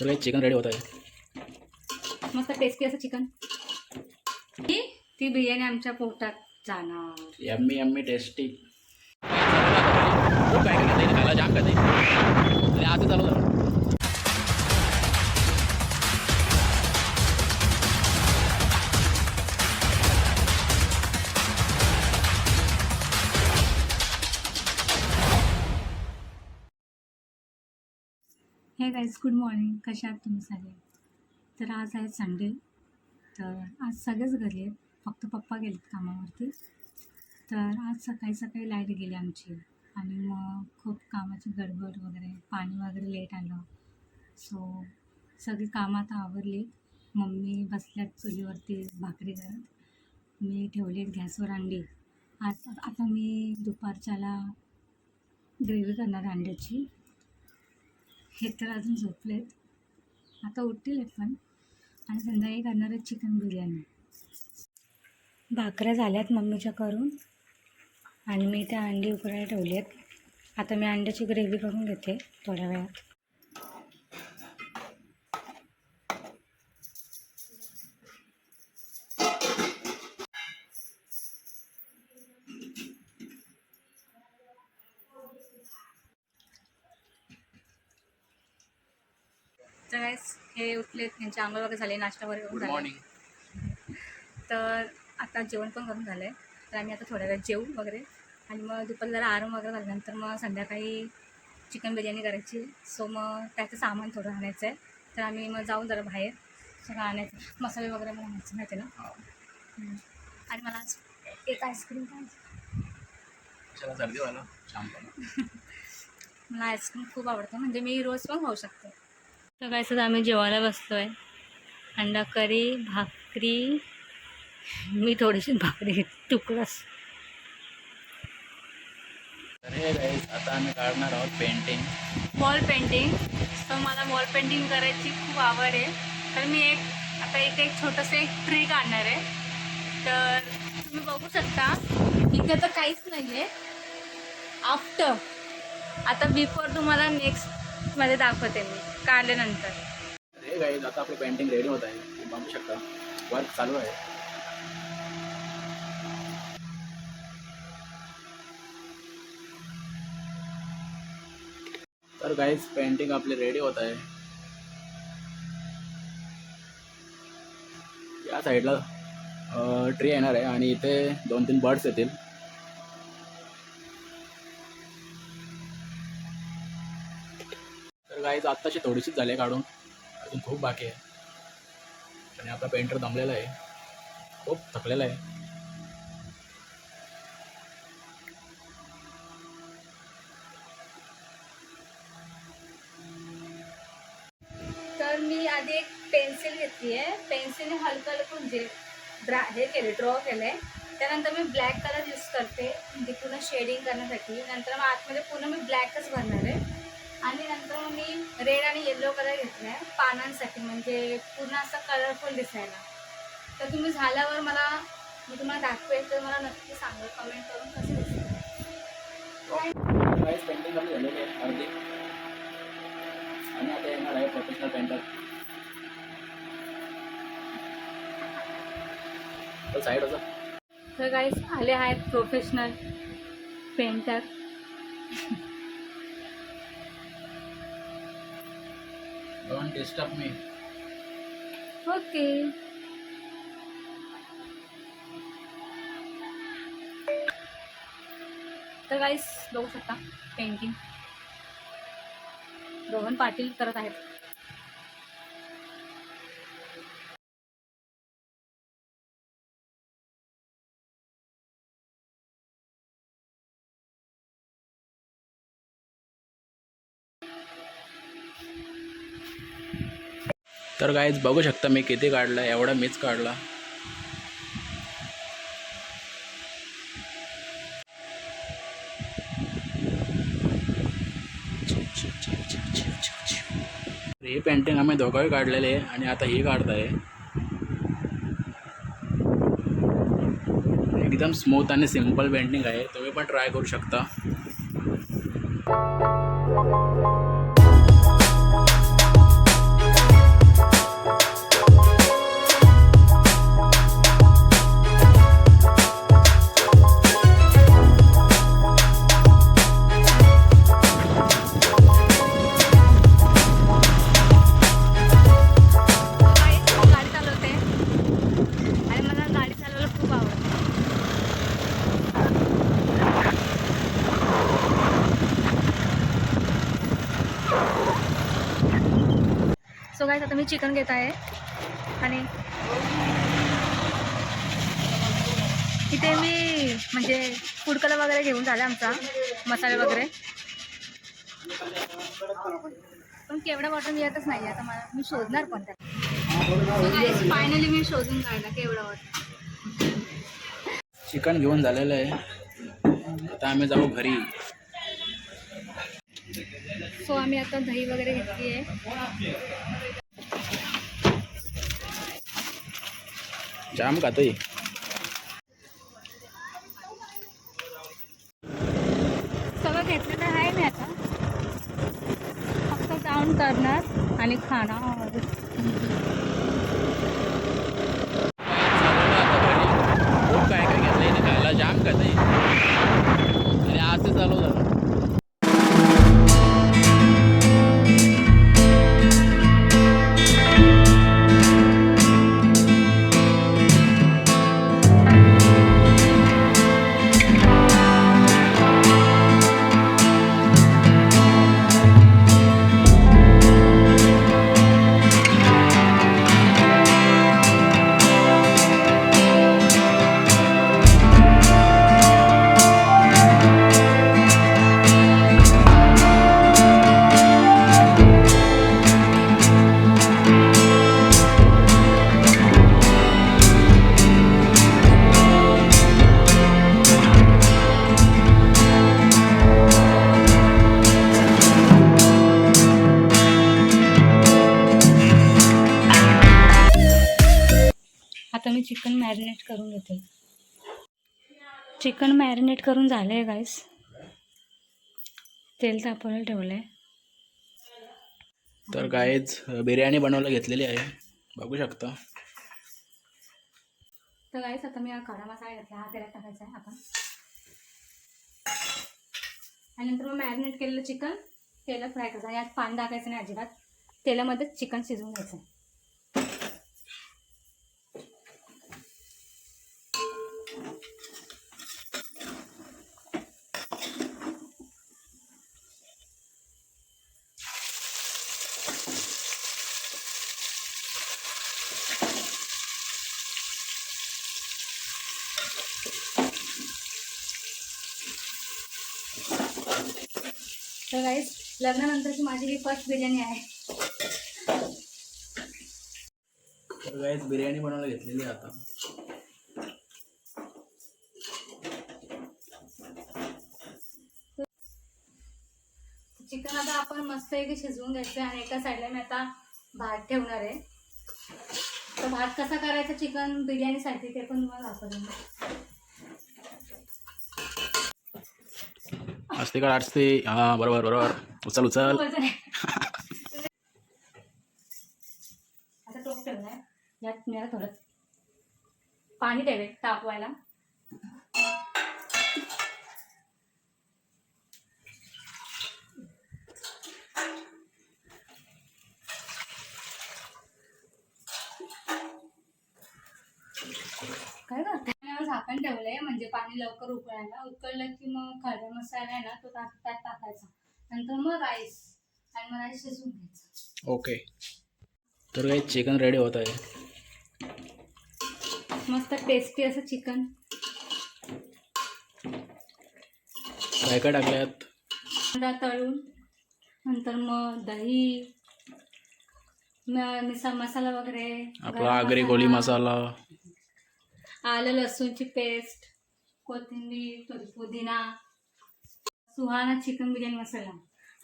तर काही chicken ready होत आहे. मस्त टेस्टी असं चिकन ती ती बिर्याणी आमच्या पोटात जाणार. यम्मी यम्मी टेस्टी खूप काय खायला जाम खाते. आणि आता चालू झालं. हे गाईज गुड मॉर्निंग कशा आहात तुम्ही सगळे? तर आज आहे संडे तर आज सगळेच घरी आहेत. फक्त पप्पा गेलेत कामावरती. तर आज सकाळी सकाळी लाइट गेली आमची. आणि मग खूप कामाची गडबड वगैरे पाणी वगैरे लेट आलं. सो सगळी कामं आता आवरली मम्मी बसल्यात चुलीवरती भाकरी करत. मी ठेवली गॅसवर अंडी. आज आता मी दुपारच्याला ग्रेव्ही करणार अंड्याची. हे तर अजून झोपलेत. आता उठतील हे पण. आणि संध्याकाळी करणार आहेत चिकन बिर्याणी. भाकऱ्या झाल्यात मम्मीच्या करून. आणि मी त्या अंडी उकडायला ठेवली आहेत आता मी अंड्याची ग्रेव्ही करून घेते थोड्या वेळात. तर हे उठलेत त्यांचे आंघोळ वगैरे झाले नाश्ता वगैरे झाले. मॉर्निंग तर आता जेवण पण करून झालं आहे. तर आम्ही आता थोड्या वेळात जेवू वगैरे. आणि मग दुपारी जरा आराम वगैरे झाल्यानंतर मग संध्याकाळी चिकन बिर्याणी करायची. सो मग त्याचं सामान थोडं आणायचं आहे. तर आम्ही मग जाऊन जरा बाहेर सगळं आणायचं. मसाले वगैरे मला आणायचं माहिती ना. आणि मला एक आईस्क्रीम पाहिजे. मला आईस्क्रीम खूप आवडतं. म्हणजे मी रोज पण खाऊ शकते. तर काय सुद्धा आम्ही जेवायला बसलो आहे अंडा करी भाकरी मी थोडीशी भाकरी घेतली हे guys, आता आम्ही काढणार आहोत पेंटिंग वॉल पेंटिंग तर मला वॉल पेंटिंग करायची खूप आवड आहे. तर मी एक आता इथे एक छोटंसं एक ट्री काढणार आहे. तर तुम्ही बघू शकता इथे तर काहीच नाही आहे आफ्टर आता बिफोर तुम्हाला नेक्स्टमध्ये दाखवते मी. काढल्यानंतर हे गाईज आता आपली पेंटिंग रेडी होत आहे. तुम्ही बघू शकता. वर्क चालू आहे. तर गाईज पेंटिंग आपली रेडी होत आहे. या साईडला ट्री येणार आहे आणि इथे दोन तीन बर्ड्स येतील. तर आत्ताची थोडीशीच झाली आहे काढून. अजून खूप बाकी आहे. आणि आपला पेंटर दमलेला आहे. खूप थकलेला आहे. तर मी आधी एक पेन्सिल घेतली आहे पेन्सिलने हलकं हलकून जे ड्रा हे केले ड्रॉ केलं आहे त्यानंतर मी ब्लॅक कलर यूज करते. म्हणजे पूर्ण शेडिंग करण्यासाठी. नंतर मग आतमध्ये पूर्ण मी ब्लॅकच भरणार आहे. आणि नंतर मी रेड आणि येल्लो कलर घेतला आहे पानांसाठी. म्हणजे पूर्ण असं कलरफुल दिसायला. तर तुम्ही झाल्यावर मला मी तुम्हाला दाखवेल तर मला नक्की सांगा कमेंट करून कसं प्रोफेशनल पेंटर तर साईड होता तर गाईस आले आहेत professional painter don't disturb me okay तर गाईस बघू शकता पेंटिंग रोहन पाटील करत आहेत. तर गाईज बघू शकता मी किती काढला एवढा मीच काढला. हे पेंटिंग आम्ही दोघंही काढलेले आहे आणि आता ही काढताय. एकदम स्मूथ आणि सिंपल पेंटिंग आहे. तुम्ही पण ट्राय करू शकता. चिकन घेत आहे. आणि इथे मी म्हणजे फूड कलर वगैरे घेऊन झाला आमचा मसाले वगैरे. पण केवढा वॉटर मिळतच नाही आता मला मी शोधणार पण त्यात फायनली मी शोधून काढला केवढा वॉटर चिकन घेऊन झालेलं आहे. आता आम्ही जाऊ घरी. सो आम्ही आता दही वगैरे घेतली आहे जाम खातोय. सगळं घेतलं तर आहे मी आता. फक्त जाऊन करणार आणि खाणार. चिकन मॅरिनेट करून झालं आहे गाईस तेल तापवायला ठेवलं आहे तर काहीच बिर्याणी बनवायला घेतलेली आहे. बघू शकता. तर गाईस आता मी हा खडा मसाला घेतला. हा तेलात टाकायचा आहे आपण. आणि नंतर मग मॅरिनेट केलेलं चिकन तेलात फ्राय करायचं यात पाणी टाकायचं नाही अजिबात. तेलामध्येच चिकन शिजवून घ्यायचं तर गाईस लग्नानंतरची माझी ही फर्स्ट बिर्याणी आहे. तर काहीच बिर्याणी बनवायला घेतलेली आता. चिकन आता आपण मस्त एक शिजवून घ्यायचं आणि एका साईडला मी आता भात ठेवणार आहे. तर भात कसा करायचा चिकन बिर्याणीसाठी ते पण तुम्हाला दाखवते. असते का? असते. हां बरोबर बरोबर. उचल उचल. आता टोप ठेवलाय यात मी आता थोडं. पाणी ठेवे तापवायला. काय करते? झाकण ठेवलंय म्हणजे पाणी लवकर उकळायला. उकळलं की मग खडे मसाला आहे ना तो त्यात टाकायचा. नंतर मग राईस आणि मग राईस शिजवून घ्यायचा. ओके. तर काही चिकन रेडी होत आहे. मस्त टेस्टी असं चिकन काय काय टाकल्यात? कांदा तळून नंतर मग दही मिसा मसाला वगैरे आपला आगरी कोळी मसाला. आलं लसूणची पेस्ट कोथिंबीर पुदिना सुहाना चिकन बिर्याणी मसाला.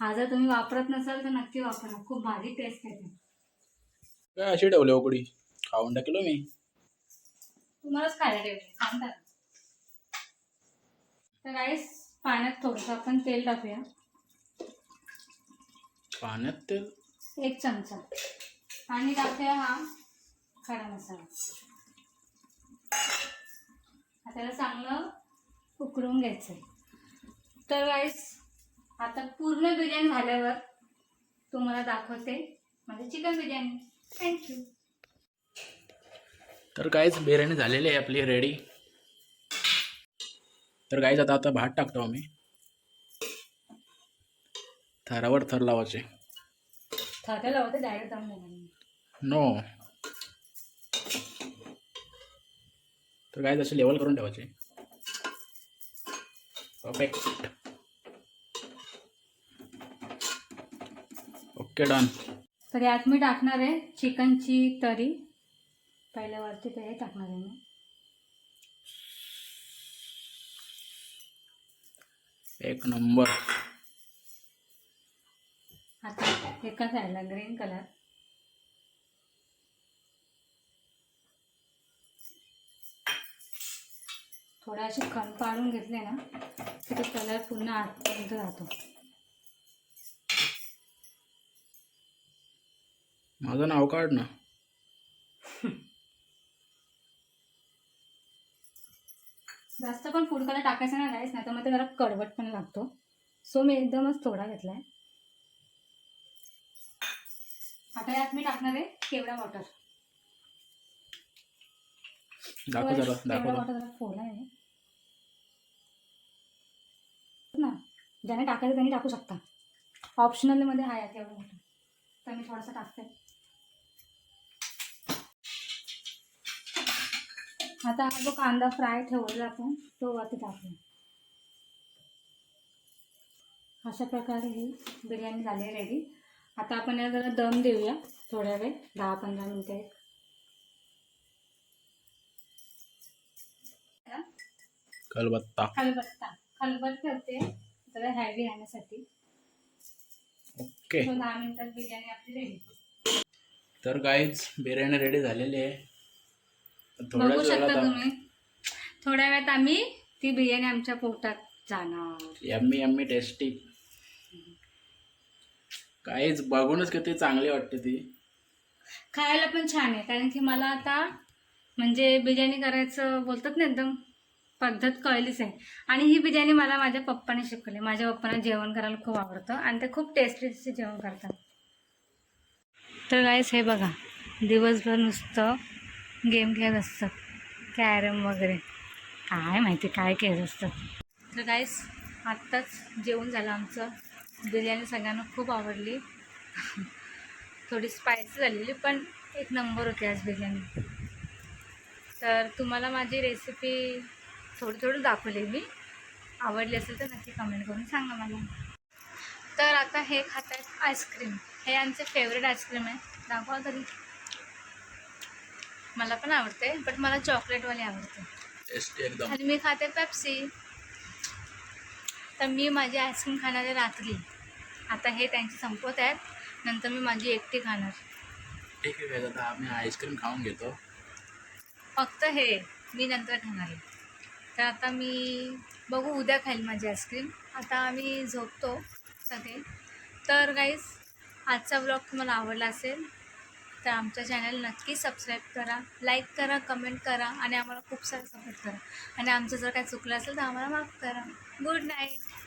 हा जर तुम्ही वापरत नसाल तर नक्की वापरा. खूप भारी टेस्ट येते काय अशी ठेवली उकडी? खाऊन टाकलो मी. तुम्हालाच खायला ठेवले सांगता तर गाईस पाण्यात थोडंसं आपण तेल टाकूया. पाण्यात ते एक चमचा. आणि टाकूया हा खडा मसाला. त्याला चांगलं उकळून घ्यायचं तर गाईस आता पूर्ण बिर्याणी झाल्यावर तुम्हाला दाखवते म्हणजे चिकन बिर्याणी. थँक्यू तर काहीच बिर्याणी झालेली आहे आपली रेडी तर काहीच आता आता भात टाकतो आम्ही. थरावर थर लावायचे. थाट्याला होते डायरेक्ट नो तर काय तसे लेवल करून ठेवायचे. परफेक्ट ओके डन तर यात मी टाकणार आहे चिकनची तरी. पहिल्या वरती ते हे टाकणार आहे मी. एक नंबर आता एका साईडला ग्रीन कलर थोडा खण पाडून घेतले ना की तो कलर पुन्हा आतपर्यंत जातो माझं नाव काढ ना. जास्त पण फूड कलर टाकायचं नाही गाईस नाही तर मग ते जरा कडवट पण लागतो. सो मी एकदमच थोडा घेतलाय. आता यात मी टाकणार आहे केवडा वॉटर दाखव जरा केवडा दाखव वॉटर जरा. फोडला आहे ना ज्याने टाकायचं त्यांनी टाकू शकता. ऑप्शनलमध्ये आहे केवढा वॉटर तर मी थोडासा टाकते. आता हा जो कांदा फ्राय ठेवलेला आपण तो वरती टाकू अशा प्रकारे ही बिर्याणी झाली रेडी आता आपण याला जरा दम देऊया थोड्या वेळ दहा पंधरा मिनिटं. कलबत्ता खलबत्ता. खलबत ठेवते. जरा हॅवी राहण्यासाठी. ओके दहा मिनिटात बिर्याणी आपली रेडी तर काहीच बिर्याणी रेडी झालेली आहे. बघू शकता तुम्ही. थोड्या वेळात आम्ही ती बिर्याणी आमच्या पोटात जाणार. यम्मी यम्मी टेस्टी काहीच बघूनच किती चांगली वाटते ती. खायला पण छान आहे. कारण की मला आता म्हणजे बिर्याणी करायचं बोलतात ना एकदम. पद्धत कळलीच आहे आणि ही बिर्याणी मला माझ्या पप्पाने शिकवली. माझ्या पप्पांना जेवण करायला खूप आवडतं आणि ते खूप टेस्टी जेवण करतात. तर गाईस हे बघा. दिवसभर नुसतं गेम खेळत असतात. कॅरम वगैरे. काय माहिती काय खेळत असतं तर गाईस आत्ताच जेवण झालं आमचं. बिर्याणी सगळ्यांना खूप आवडली. थोडी स्पायसी झालेली पण एक नंबर होती आज बिर्याणी. तर तुम्हाला माझी रेसिपी थोडी थोडी दाखवली मी. आवडली असेल तर नक्की कमेंट करून सांगा मला. तर आता हे खात आहेत आईस्क्रीम हे आमचे फेवरेट आईस्क्रीम आहे दाखवा तरी. मला पण आवडते बट मला चॉकलेटवाली आवडते. आणि मी खाते पेप्सी तर मी माझी आईस्क्रीम खाणार आहे रात्री. आता हे त्यांची संपवत आहेत. नंतर मी माझी एकटी खाणार. ठीक आहे आईस्क्रीम खाऊन घेतो. फक्त हे मी नंतर खाणार. आहे तर आता मी बघू उद्या खाईल माझी आईस्क्रीम. आता आम्ही झोपतो सगळे. तर गाईज आजचा ब्लॉग तुम्हाला आवडला असेल तर आमच्या चॅनल नक्की सबस्क्राईब करा लाईक करा कमेंट करा आणि आम्हाला खूप सारं सपोर्ट करा. आणि आमचं जर काय चुकलं असेल तर आम्हाला माफ करा. Good night